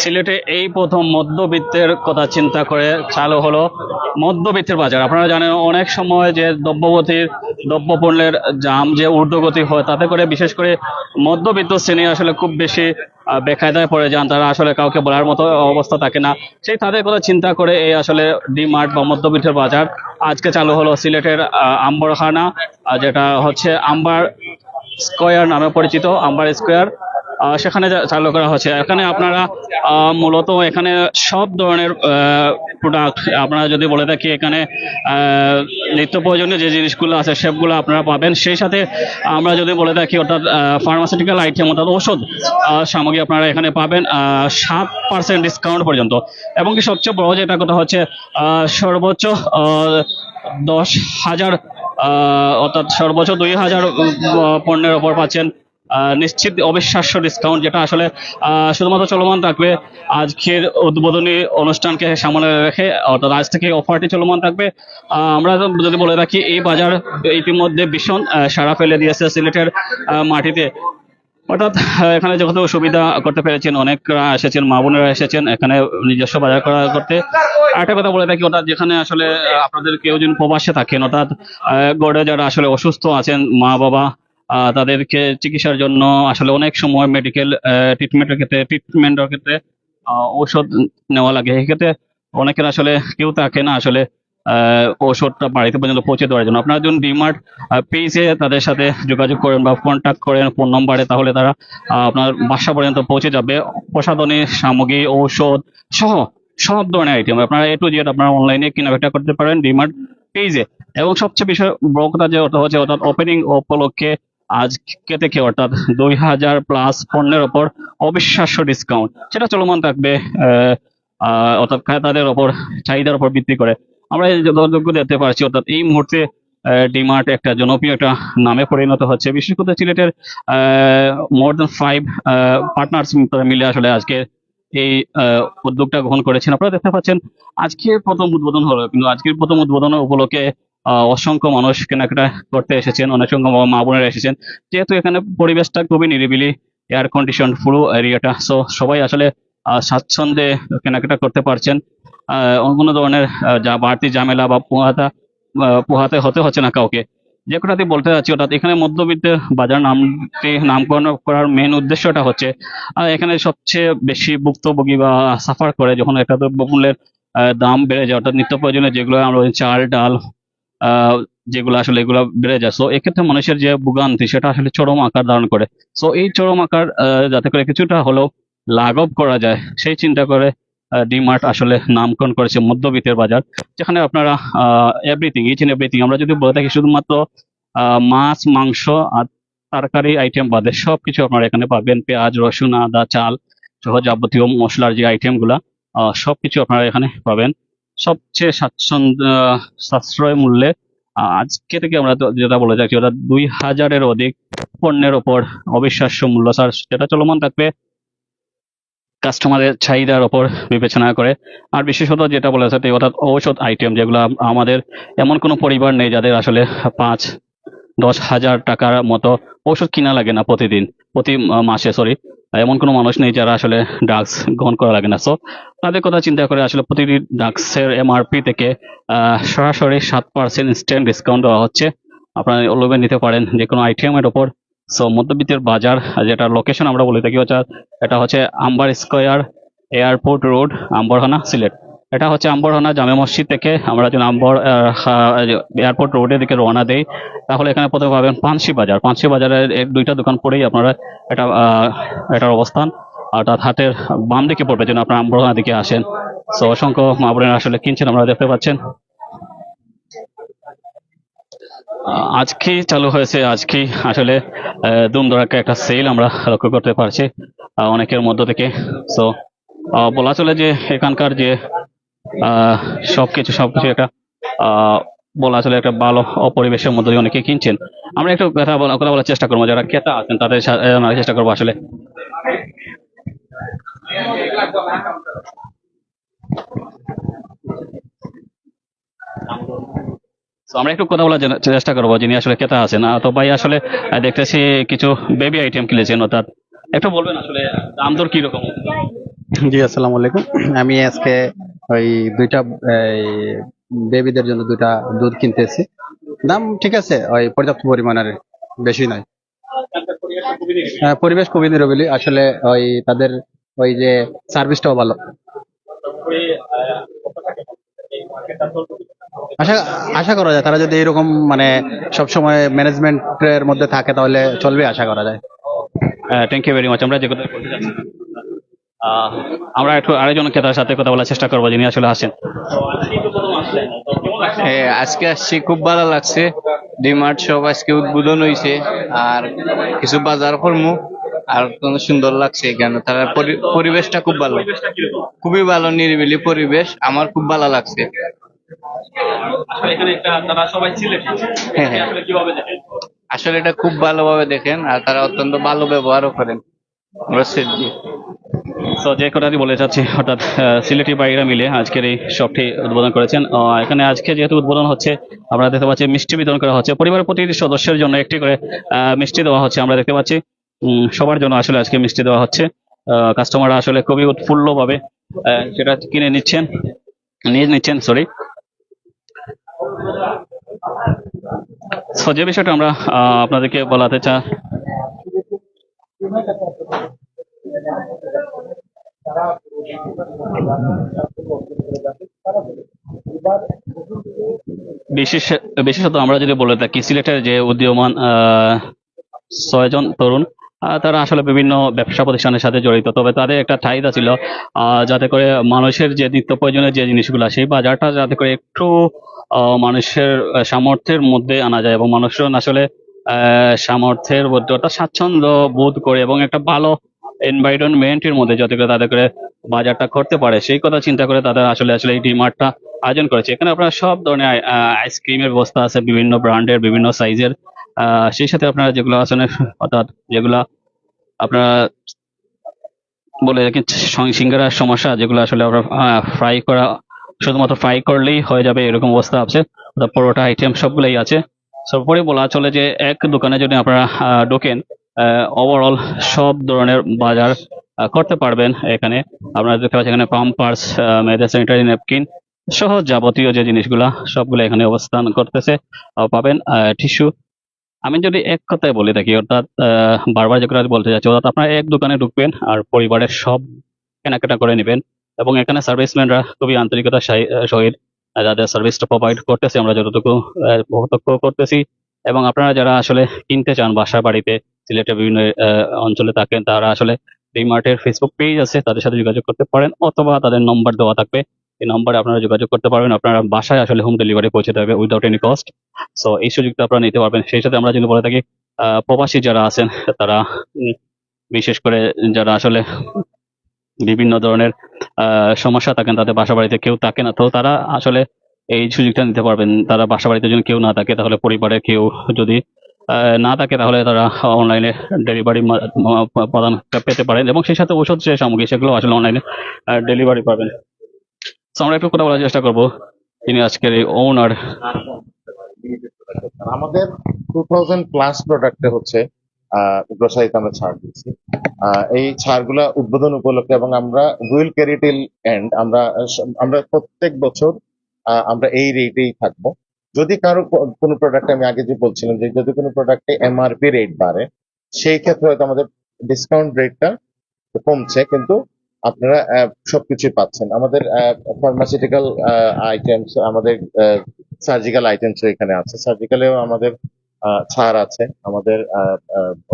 সিলেটে এই প্রথম মধ্যবিত্তের কথা চিন্তা করে চালু হলো মধ্যবিত্তের বাজার। আপনারা জানেন, অনেক সময় যে দ্রব্যবতীর, দ্রব্যপণ্যের জাম যে ঊর্ধ্বগতি হয়, তাতে করে বিশেষ করে মধ্যবিত্ত শ্রেণি আসলে খুব বেশি বেকায়দায় পড়ে যান। তারা আসলে কাউকে বলার মতো অবস্থা থাকে না। সেই তাদের কথা চিন্তা করে এই আসলে ডি মার্ট বা মধ্যবিত্তের বাজার আজকে চালু হলো সিলেটের আম্বরখানা যেটা হচ্ছে আম্বার স্কোয়ার নামে পরিচিত, আম্বার স্কোয়ার। সেখানে চালু করা হচ্ছে। এখানে আপনারা মূলত এখানে সব ধরনের প্রোডাক্ট আপনারা যদি বলে থাকি এখানে নিত্য প্রয়োজনীয় যে জিনিসগুলো আছে, সেগুলো আপনারা পাবেন। সেই সাথে আমরা যদি বলে থাকি, অর্থাৎ ফার্মাসিউটিক্যাল আইটেম অর্থাৎ ওষুধ সামগ্রী আপনারা এখানে পাবেন সাত পার্সেন্ট ডিসকাউন্ট পর্যন্ত। এবং কি সবচেয়ে বড় যেটা কথা হচ্ছে সর্বোচ্চ দশ হাজার অর্থাৎ সর্বোচ্চ দুই হাজার পণ্যের ওপর পাচ্ছেন। নিশ্চিত অবিশ্বাস্য ডিসকাউন্ট যেটা আসলে শুধুমাত্র চলমান থাকবে আজকের উদ্বোধনী অনুষ্ঠানকে সামনে রেখে, অর্থাৎ আজ থেকে অফারটি চলমান থাকবে। আমরা যদি বলে রাখি, এই বাজার ইতিমধ্যে ভীষণ সাড়া ফেলে দিয়েছে সিলেটের মাটিতে। অর্থাৎ এখানে যেহেতু সুবিধা করতে পেরেছেন, অনেকরা এসেছেন, মা বোনেরা এসেছেন, এখানে নিজস্ব বাজার করা করতে। আরেকটা কথা বলে থাকি, অর্থাৎ যেখানে আসলে আপনাদের কেউ যদি প্রবাসে থাকেন, অর্থাৎ গড়ে যারা আসলে অসুস্থ আছেন মা বাবা তাদেরকে চিকিৎসার জন্য আসলে অনেক সময় মেডিকেল ট্রিটমেন্টের ক্ষেত্রে ট্রিটমেন্টের ক্ষেত্রে ঔষধ নেওয়া লাগে। এক্ষেত্রে অনেকের আসলে কেউ থাকে না আসলে আহ, ঔষধটা বাড়িতে পর্যন্ত পৌঁছে দেওয়ার জন্য। আপনারা যদি ডিমার্ট পেজে তাদের সাথে যোগাযোগ করেন বা কন্ট্যাক্ট করেন ফোন নম্বরে তাহলে তারা আপনার বাসা পর্যন্ত পৌঁছে যাবে। প্রসাধনী সামগ্রী ঔষধ সহ সব ধরনের আইটেম আপনারা এ টু আপনারা অনলাইনে কেনাকাটা করতে পারেন ডিমার্ট পেজে এবং সবচেয়ে বিষয় বড় কথা যে হচ্ছে অর্থাৎ ওপেনিং উপলক্ষে আজকে থেকে অর্থাৎ দুই হাজার প্লাস পণ্যের ওপর অবিশ্বাস্য ডিসকাউন্ট সেটা চলমান থাকবে অর্থাৎ ক্রেতাদের ওপর, চাহিদার উপর ভিত্তি করে। আমরা যতটুকু দেখতে পারছি অর্থাৎ এই মুহূর্তে ডিমার্ট একটা জনপ্রিয় একটা নামে পরিণত হচ্ছে। বিশেষ করে সিলেটের মোর দেন ফাইভ পার্টনার্স মিলে আসলে আজকে এই উদ্যোগটা গ্রহণ করেছেন। আপনারা দেখতে পাচ্ছেন, আজকে প্রথম উদ্বোধন হলো, কিন্তু আজকের প্রথম উদ্বোধন উপলক্ষে অসংখ্য মানুষ কেনাকাটা করতে এসেছেন, অনেক মা বোনেরা এসেছেন। যেহেতু এখানে পরিবেশটা খুবই নিরিবিলি এয়ার কন্ডিশন পুরো এরিয়াটা সো সবাই আসলে স্বাচ্ছন্দ্যে কেনাকাটা করতে পারছেন। কোনো ধরনের যা বাড়তি ঝামেলা বা পোহাতা পোহাতে হতে হচ্ছে না কাউকে। যে কথাটি বলতে চাচ্ছি অর্থাৎ এখানে মধ্যবিত্তের বাজার নামটি, নামকরণ করার মেন উদ্দেশ্যটা হচ্ছে এখানে সবচেয়ে বেশি ভুক্তভোগী বা সাফার করে যখন একটা দ্রব্যমূল্যের দাম বেড়ে যায়, অর্থাৎ নিত্য প্রয়োজনীয় যেগুলো আমরা চাল, ডাল যেগুলো আসলে এগুলো বেড়ে যায়। সো এক্ষেত্রে মানুষের যে ভোগান্তি, সেটা আসলে চরম আকার ধারণ করে। সো এই চরম আকার যাতে করে কিছুটা হলেও লাঘব করা যায়, সেই চিন্তা করে ডিমার্ট আসলে নামকরণ করেছে মধ্যবিত্তের বাজার, যেখানে আপনারা এভরিথিং ইচ এন্ড এভরিথিং আমরা যদি বলে থাকি শুধুমাত্র মাছ, মাংস আর তরকারি আইটেম বাদে সবকিছু আপনারা এখানে পাবেন। পেঁয়াজ, রসুন, আদা, চাল সহ যাবতীয় মশলার যে আইটেমগুলা সবকিছু আপনারা এখানে পাবেন। সবচেয়ে স্বাচ্ছন্দ্য সাশ্রয় মূল্যে আজকে থেকে আমরা যেটা বলে যাচ্ছি অর্থাৎ দুই হাজারের অধিক পণ্যের ওপর অবিশ্বাস্য মূল্য। ছাড় যেটা চলমান থাকবে, কাস্টমারের চাহিদার ওপর বিবেচনা করে। আর বিশেষত যেটা বলে যাচ্ছে, অর্থাৎ ঔষধ আইটেম, যেগুলো আমাদের এমন কোনো পরিবার নেই যাদের আসলে পাঁচ, দশ হাজার টাকার মতো ওষুধ কিনা লাগে না প্রতিদিন, প্রতি মাসে সরি এমন কোনো মানুষ নেই যারা আসলে ড্রাগস গ্রহণ করা লাগে না। সো তাদের কথা চিন্তা করে আসলে প্রতিটি ড্রাগসের এমআরপি থেকে সরাসরি সাত পার্সেন্ট ইনস্ট্যান্ট ডিসকাউন্ট দেওয়া হচ্ছে। আপনারা লোভে নিতে পারেন যে কোনো আইটেমের ওপর। সো মধ্যবিত্তের বাজার যেটা লোকেশন আমরা বলে থাকি এটা হচ্ছে Amber square airport road Ambarkhana Sylhet. এটা হচ্ছে আম্বরহানা জামে মসজিদ থেকে। আমরা যদি আম্বর এয়ারপোর্ট রোডের দিকে রওনা দেই তাহলে এখানে প্রথমে পাবেন পানসি বাজার। পানসি বাজারের দুইটা দোকান পরেই আপনারা এটা এটার অবস্থান। অর্থাৎ হাটের বাম দিকে পড়বে যেন আপনারা আম্বরহানা দিকে আসেন। সো অসংখ্য মা আসলে কিনছেন আপনারা দেখতে পাচ্ছেন। আহ, আজকেই চালু হয়েছে আজকেই আসলে ধুমধড়াক্কা একটা সেল আমরা লক্ষ্য করতে পারছি অনেকের মধ্য থেকে। সো বলা চলে যে এখানকার যে সবকিছু সবকিছু একটা বলা চলে একটা ভালো পরিবেশের মধ্যে দিয়ে অনেকে কিনছেন। আমরা একটু কথা বলা কথা বলার চেষ্টা করব। যারা ক্রেতা আছেন তাদের সা- আহ, আমরা চেষ্টা করব আসলে। আমরা একটু কথা বলার চেষ্টা করব যিনি আসলে ক্রেতা আছেন। তো ভাই আসলে দেখতেছি কিছু বেবি আইটেম কিনেছেন অর্থাৎ একটু বলবেন আসলে দাম দর কীরকম? জি আসসালামু আলাইকুম। আমি আজকে ওই দুইটা বেবিদের জন্য দুইটা দুধ কিনতেছি। দাম ঠিক আছে ওই পর্যাপ্ত পরিমাণের বেশি নয়। হ্যাঁ, পরিবেশ খুবই নিরবিলি আসলে ওই তাদের ওই যে সার্ভিসটাও ভালো। আশা আশা করা যায় তারা যদি এরকম মানে সবসময় ম্যানেজমেন্টের মধ্যে থাকে তাহলে চলবে আশা করা যায়। থ্যাংক ইউ ভেরি মাচ আমরা যে কথা বলতে আহ, আমরা একটু আরেকজন ক্রেতার সাথে কথা বলার চেষ্টা করব যিনি আসলে আসেন হ্যাঁ আজকে আসছি খুব ভালো লাগছে। ডিমার্ট সব আজকে উদ্বোধন হয়েছে আর কিছু বাজার করমু আর অত্যন্ত সুন্দর লাগছে এখানে। তার পরিবেশটা খুব ভালো। খুবই ভালো নিরিবিলি পরিবেশ আমার খুব ভালো লাগছে। হ্যাঁ, হ্যাঁ। আসলে এটা খুব ভালোভাবে দেখেন আর তারা অত্যন্ত ভালো ব্যবহারও করেন। তো যে কথাটি বলে যাচ্ছি, অর্থাৎ সিলেটি বাইরা মিলে আজকের এই শপটি উদ্বোধন করেছেন। এখানে আজকে যেহেতু উদ্বোধন হচ্ছে, আমরা দেখতে পাচ্ছি মিষ্টি বিতরণ করা হচ্ছে। পরিবারের প্রতিটি সদস্যের জন্য একটি করে মিষ্টি দেওয়া হচ্ছে, আমরা দেখতে পাচ্ছি। সবার জন্য আসলে আজকে মিষ্টি দেওয়া হচ্ছে। কাস্টমাররা আসলে খুবই উৎফুল্ল ভাবে সেটা কিনে নিচ্ছেন, নিয়ে নিচ্ছেন সরি তো যে বিষয়টা আমরা আপনাদেরকে বলাতে চা বিশেষ বিশেষত আমরা যদি বলে থাকি, সিলেটের যে উদীয়মান ছয়জন তরুণ তারা আসলে বিভিন্ন ব্যবসা প্রতিষ্ঠানের সাথে জড়িত। তবে তাদের একটা চাহিদা ছিল যাতে করে মানুষের যে নিত্য প্রয়োজনীয় যে জিনিসগুলো, সেই বাজারটা যাতে করে একটু মানুষের সামর্থ্যের মধ্যে আনা যায় এবং মানুষজন আসলে সামর্থ্যের মধ্যে অর্থাৎ স্বাচ্ছন্দ্য বোধ করে এবং একটা ভালো এনভায়রনমেন্টের মধ্যে যাতে করে তাদের করে বাজারটা করতে পারে, সেই কথা চিন্তা করে তাদের আসলে আসলে এই ডিমার্টটা আয়োজন করেছে। এখানে আপনার সব ধরনের আইসক্রিমের ব্যবস্থা আছে, বিভিন্ন ব্র্যান্ডের, বিভিন্ন সাইজের সেই সাথে আপনারা যেগুলো আসলে অর্থাৎ যেগুলা আপনারা বলে রাখেন সিঙ্গারার সমস্যা, যেগুলো আসলে আপনার ফ্রাই করা, শুধুমাত্র ফ্রাই করলেই হয়ে যাবে, এরকম অবস্থা আছে। পরোটা আইটেম সবগুলোই আছে। সর্বোপরি বলা চলে যে এক দোকানে যদি আপনারা ঢোকেন ওভারঅল সব ধরনের বাজার করতে পারবেন এখানে। আপনারা দেখতে পাচ্ছেন এখানে পাম্পার্স মেয়েদের স্যানিটারি ন্যাপকিন সহ যাবতীয় যে জিনিসগুলা সবগুলো এখানে অবস্থান করতেছে পাবেন টিস্যু আমি যদি এক কথায় বলে থাকি অর্থাৎ বারবার যেগুলো বলতে যাচ্ছি অর্থাৎ আপনারা এক দোকানে ঢুকবেন আর পরিবারের সব কেনাকাটা করে নেবেন এবং এখানে সার্ভিসম্যানরা খুবই আহ, সহিত যাদের সার্ভিসটা প্রোভাইড করতেছে, আমরা যতটুকু প্রত্যক্ষ করতেছি। এবং আপনারা যারা আসলে কিনতে চান বাসা বাড়িতে, সিলেটের বিভিন্ন অঞ্চলে থাকেন, তারা আসলে ডিমার্টের ফেসবুক পেজ আছে, তাদের সাথে যোগাযোগ করতে পারেন অথবা তাদের নম্বর দেওয়া থাকবে। এই নম্বরে আপনারা যোগাযোগ করতে পারবেন। আপনারা বাসায় আসলে হোম ডেলিভারি পৌঁছে দেবে উইদাউট এনি কস্ট সো এই সুযোগটা আপনারা নিতে পারবেন। সেই সাথে আমরা যদি বলে থাকি প্রবাসী যারা আছেন, তারা বিশেষ করে যারা আসলে বিভিন্ন ধরনের সমস্যা থাকেন, তাদের বাসা বাড়িতে কেউ থাকে না। তো তারা আসলে এই সুযোগটা নিতে পারবেন। তারা বাসা বাড়িতে যদি কেউ না থাকে, তাহলে পরিবারে কেউ যদি না থাকে, তাহলে তারা অনলাইনে ডেলিভারি প্রদান পেতে পারেন। এবং সেই সাথে ওষুধ যে সামগ্রী, সেগুলো আসলে অনলাইনে ডেলিভারি পাবেন। তো আমরা একটু কথা বলার চেষ্টা করব তিনি আজকের এই ওনার আমাদের টু থাউজেন্ড প্লাস প্রোডাক্টে হচ্ছে গ্রোসারিতে আমরা ছাড় আহ, এই ছাড়গুলা উদ্বোধন উপলক্ষে এবং আমরা উইল ক্যারি টিল এন্ড আমরা আমরা প্রত্যেক বছর আমরা এই রেটেই থাকব। যদি কারও কোনো প্রোডাক্ট আমি আগে যে বলছিলাম যে যদি কোনো প্রোডাক্টে এমআরপি রেট বাড়ে সেই ক্ষেত্রে হয়তো আমাদের ডিসকাউন্ট রেটটা কমছে কিন্তু আপনারা সবকিছুই পাচ্ছেন। আমাদের ফার্মাসিউটিক্যাল আইটেমস আমাদের সার্জিক্যাল আইটেমস এখানে আছে। সার্জিক্যালেও আমাদের ছাড় আছে। আমাদের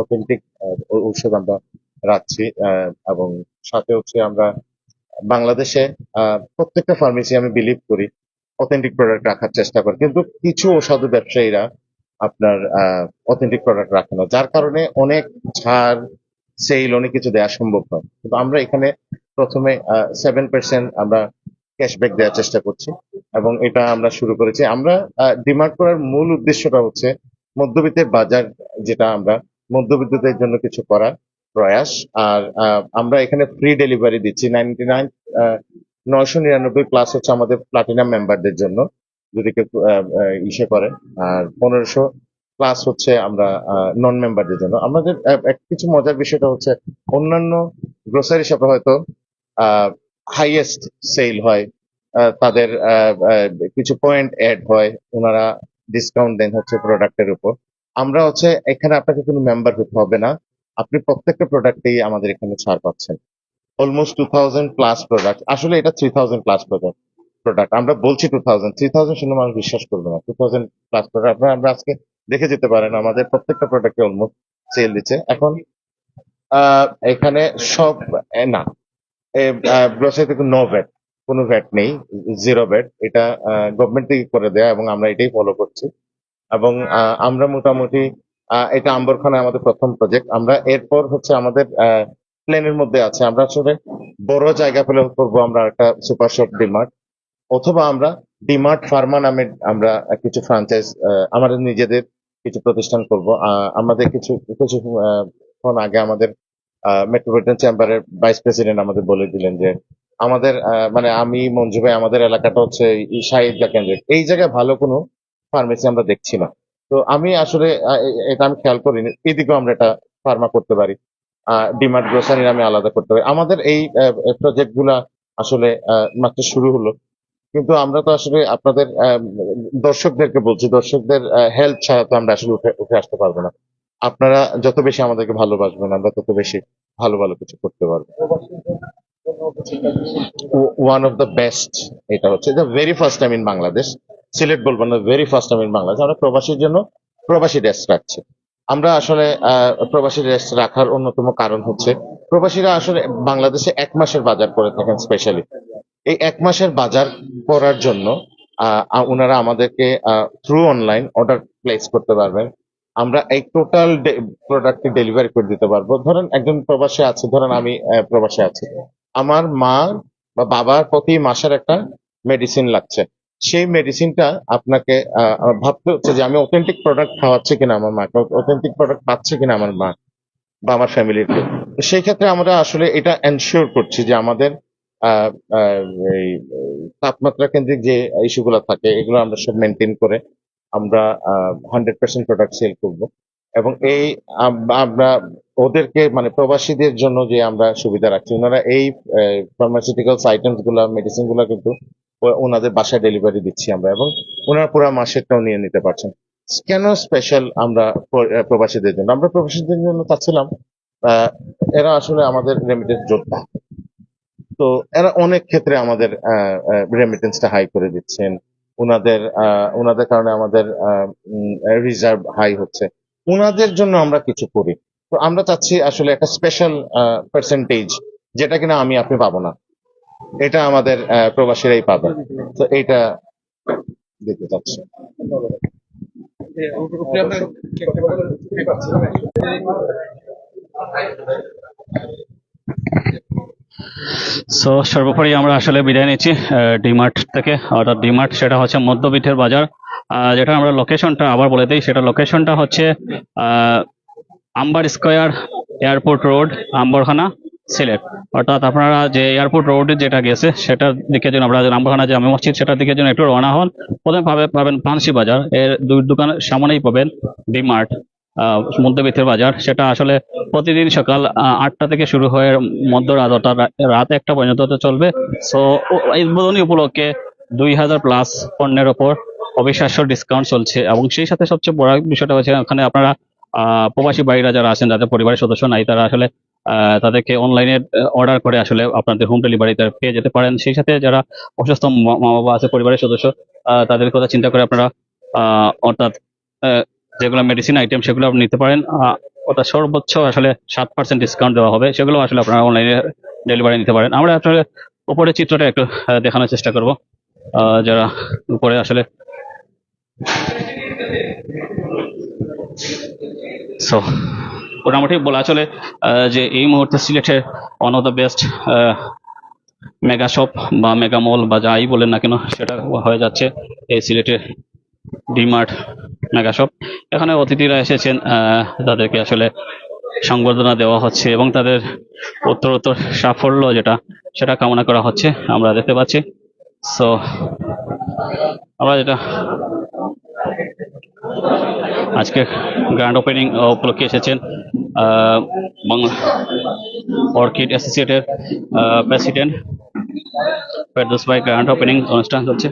অথেন্টিক ঔষধ আমরা রাখছি এবং সাথে হচ্ছে আমরা বাংলাদেশে প্রত্যেকটা ফার্মেসি আমি বিলিভ করি অথেন্টিক প্রোডাক্ট রাখার চেষ্টা করে। কিন্তু কিছু অসাধু ব্যবসায়ীরা আপনার অথেন্টিক প্রোডাক্ট রাখে না, যার কারণে অনেক ছাড় সেল অনেক কিছু দেওয়া সম্ভব নয় কিন্তু আমরা এখানে প্রথমে সেভেন পার্সেন্ট আমরা ক্যাশব্যাক দেওয়ার চেষ্টা করছি, এবং এটা আমরা শুরু করেছি। আমরা ডিমান্ড করার মূল উদ্দেশ্যটা হচ্ছে মধ্যবিত্তের বাজার যেটা আমরা, মধ্যবিত্তদের জন্য কিছু করার প্রয়াস। আর আমরা এখানে ফ্রি ডেলিভারি দিচ্ছি। নাইনটি নাইন নয়শো নিরানব্বই প্লাস হচ্ছে আমাদের প্লাটিনাম মেম্বারদের জন্য, যদি কেউ ইসে করে। আর পনেরোশো প্লাস হচ্ছে আমরা নন মেম্বারদের জন্য। আমাদের কিছু মজার বিষয়টা হচ্ছে অন্যান্য গ্রোসারি শপে হয়তো হাইয়েস্ট সেল হয় তাদের কিছু পয়েন্ট অ্যাড হয়। ওনারা ডিসকাউন্ট দেন হচ্ছে প্রোডাক্টের উপর। আমরা হচ্ছে এখানে আপনাকে কোনো মেম্বার হতে হবে না। আপনি প্রত্যেকটা প্রোডাক্টেই আমাদের এখানে ছাড় পাচ্ছেন। Almost two thousand plus product আসলে এটা three thousand plus product product আমরা বলছি টু থাউজেন্ড থ্রি থাউজেন্ড শুনে মানুষ বিশ্বাস করবে না। টু থাউজেন্ড প্লাস প্রোডাক্ট আপনারা আমরা আজকে দেখে যেতে পারেন আমাদের প্রত্যেকটা প্রোডাক্টে অলমোস্ট সেল দিচ্ছে। এখন এখানে সব না। গ্রোসারিতে নো ভ্যাট কোনো ভ্যাট নেই জিরো ভ্যাট এটা গভর্নমেন্ট থেকে করে দেয়া এবং আমরা এটাই ফলো করছি। এবং আমরা মোটামুটি এটা আম্বরখানা আমাদের প্রথম প্রজেক্ট আমরা এরপর হচ্ছে আমাদের প্ল্যানের মধ্যে আছে। আমরা আসলে বড় জায়গা পেলে করব আমরা একটা সুপার শপ ডিমার্ট অথবা আমরা ডিমার্ট ফার্মা নামে আমরা কিছু ফ্রাঞ্চাইজ আমাদের নিজেদের কিছু প্রতিষ্ঠান করব। আমাদের কিছু কিছু আহ, আগে আমাদের মেট্রোপলিটন চেম্বারের ভাইস প্রেসিডেন্ট আমাদের বলে দিলেন যে আমাদের মানে আমি, মঞ্জু ভাই, আমাদের এলাকাটা হচ্ছে এই শাহিদা কেন্দ্রিক। এই জায়গায় ভালো কোনো ফার্মেসি আমরা দেখছি না। তো আমি আসলে এটা আমি খেয়াল করিনি। এদিকেও আমরা এটা ফার্মা করতে পারি। ডিমার্ট গ্রোসারি নামে আলাদা করতে পারি। আমাদের এই প্রজেক্টগুলা আসলে মাত্র শুরু হলো। কিন্তু আমরা তো আসলে আপনাদের দর্শকদেরকে বলছি, দর্শকদের হেল্প ছাড়া তো আমরা আসলে উঠে উঠে আসতে পারব না। আপনারা যত বেশি আমাদেরকে ভালোবাসবেন, আমরা তত বেশি ভালো ভালো কিছু করতে পারব। ওয়ান অফ দ্য বেস্ট এটা হচ্ছে the very first time in Bangladesh Sylhet বলব না very first time in Bangladesh আমরা প্রবাসীর জন্য প্রবাসী রেস্ট রাখছি। আমরা আসলে প্রবাসী রেস্ট রাখার অন্যতম কারণ হচ্ছে, প্রবাসীরা আসলে বাংলাদেশে এক মাসের বাজার করে থাকেন স্পেশালি এই এক মাসের বাজার করার জন্য ওনারা আমাদেরকে থ্রু অনলাইন অর্ডার প্লেস করতে পারবেন। আমরা এই টোটাল প্রোডাক্টটি ডেলিভারি করে দিতে পারব। ধরেন একজন প্রবাসী আছে, ধরেন আমি প্রবাসী আছি। আমার মা বা বাবার প্রতি মাসের একটা মেডিসিন লাগছে। সেই মেডিসিনটা আপনাকে ভাবতে হচ্ছে যে আমি অথেন্টিক প্রোডাক্ট খাওয়াচ্ছি কিনা আমার মাকে অথেন্টিক প্রোডাক্ট পাচ্ছে কিনা আমার মা বা আমার ফ্যামিলির সেই ক্ষেত্রে আমরা আসলে এটা এনশিওর করছি যে আমাদের তাপমাত্রা কেন্দ্রিক যে ইস্যুগুলো থাকে, এগুলো আমরা সব মেনটেন করে আমরা হান্ড্রেড পার্সেন্ট প্রোডাক্ট সেল করব। এবং এই আমরা ওদেরকে মানে প্রবাসীদের জন্য যে আমরা সুবিধা রাখছি, ওনারা এই ফার্মাসিউটিক্যালস আইটেমসগুলা মেডিসিনগুলা কিন্তু ওনাদের বাসায় ডেলিভারি দিচ্ছি আমরা এবং ওনারা পুরো মাসেরটাও নিয়ে নিতে পারছেন। কেন স্পেশাল আমরা প্রবাসীদের জন্য? আমরা প্রবাসীদের জন্য চাচ্ছিলাম এরা আসলে আমাদের রেমিটেন্স যোদ্ধা। তো এরা অনেক ক্ষেত্রে আমাদের রেমিটেন্সটা হাই করে দিচ্ছেন। ওনাদের ওনাদের কারণে আমাদের রিজার্ভ হাই হচ্ছে। ওনাদের জন্য আমরা কিছু করি। তো আমরা চাচ্ছি আসলে একটা স্পেশাল পার্সেন্টেজ যেটা কিনা আমি, আপনি পাবো না। এটা আমাদের প্রবাসীরাই পাবে। তো এটা দিতে চাচ্ছি। সো সর্বোপরি আমরা আসলে বিদায় নিচ্ছি ডিমার্ট থেকে। অর্থাৎ ডিমার্ট, সেটা হচ্ছে মধ্যবিত্তের বাজার। যেটা আমরা লোকেশনটা আবার বলে দিই সেটা লোকেশনটা হচ্ছে Amber square airport road Ambarkhana Sylhet. অর্থাৎ আপনারা যে এয়ারপোর্ট রোড যেটা গেছে সেটার দিকে যেন আমরা আম্বরখানা জামে মসজিদ সেটার দিকে যেন একটু রওনা হন প্রথমে পাবে পাবেন ফান্সি বাজার এর দুই দোকানের সামনেই পাবেন ডিমার্ট আহ, মধ্যবিত্তের বাজার। সেটা আসলে প্রতিদিন সকাল আটটা থেকে শুরু হয়ে মধ্যরাত অর্থাৎ রাত একটা পর্যন্ত চলবে। সো উদ্বোধনী উপলক্ষে দুই হাজার প্লাস পণ্যের ওপর অবিশ্বাস্য ডিসকাউন্ট চলছে। এবং সেই সাথে সবচেয়ে বড় বিষয়টা হচ্ছে ওখানে আপনারা প্রবাসী বাইরা যারা আছেন, যাদের পরিবারের সদস্য নাই, তারা আসলে তাদেরকে অনলাইনে অর্ডার করে আসলে আপনাদের হোম ডেলিভারিতে পেয়ে যেতে পারেন। সেই সাথে যারা অসুস্থ মা বাবা আছে, পরিবারের সদস্য তাদের কথা চিন্তা করে আপনারা অর্থাৎ যেগুলো মেডিসিন আইটেম সেগুলো আপনি নিতে পারেন। অর্থাৎ সর্বোচ্চ আসলে সাত পার্সেন্ট ডিসকাউন্ট দেওয়া হবে। সেগুলো আসলে আপনারা অনলাইনে ডেলিভারি নিতে পারেন। আমরা আসলে উপরের চিত্রটা একটু দেখানোর চেষ্টা করব। যারা উপরে আসলে সো মোটামুটি বলা চলে যে এই মুহূর্তে সিলেটের one of the best mega shop বা মেগা মল বা যাই বলেন না কেন, সেটা হয়ে যাচ্ছে এই সিলেটের ডিমার্ট মেগা শপ এখানে অতিথিরা এসেছেন তাদেরকে আসলে সংবর্ধনা দেওয়া হচ্ছে এবং তাদের উত্তরোত্তর সাফল্য যেটা, সেটা কামনা করা হচ্ছে, আমরা দেখতে পাচ্ছি। সো আমরা যেটা আজকে গ্র্যান্ড ওপেনিং উপলক্ষে এসেছেন আহ, বাংলা অর্কিড অ্যাসোসিয়েটের প্রেসিডেন্ট ফেরদৌস ভাই গ্র্যান্ড ওপেনিং অনুষ্ঠান হচ্ছে।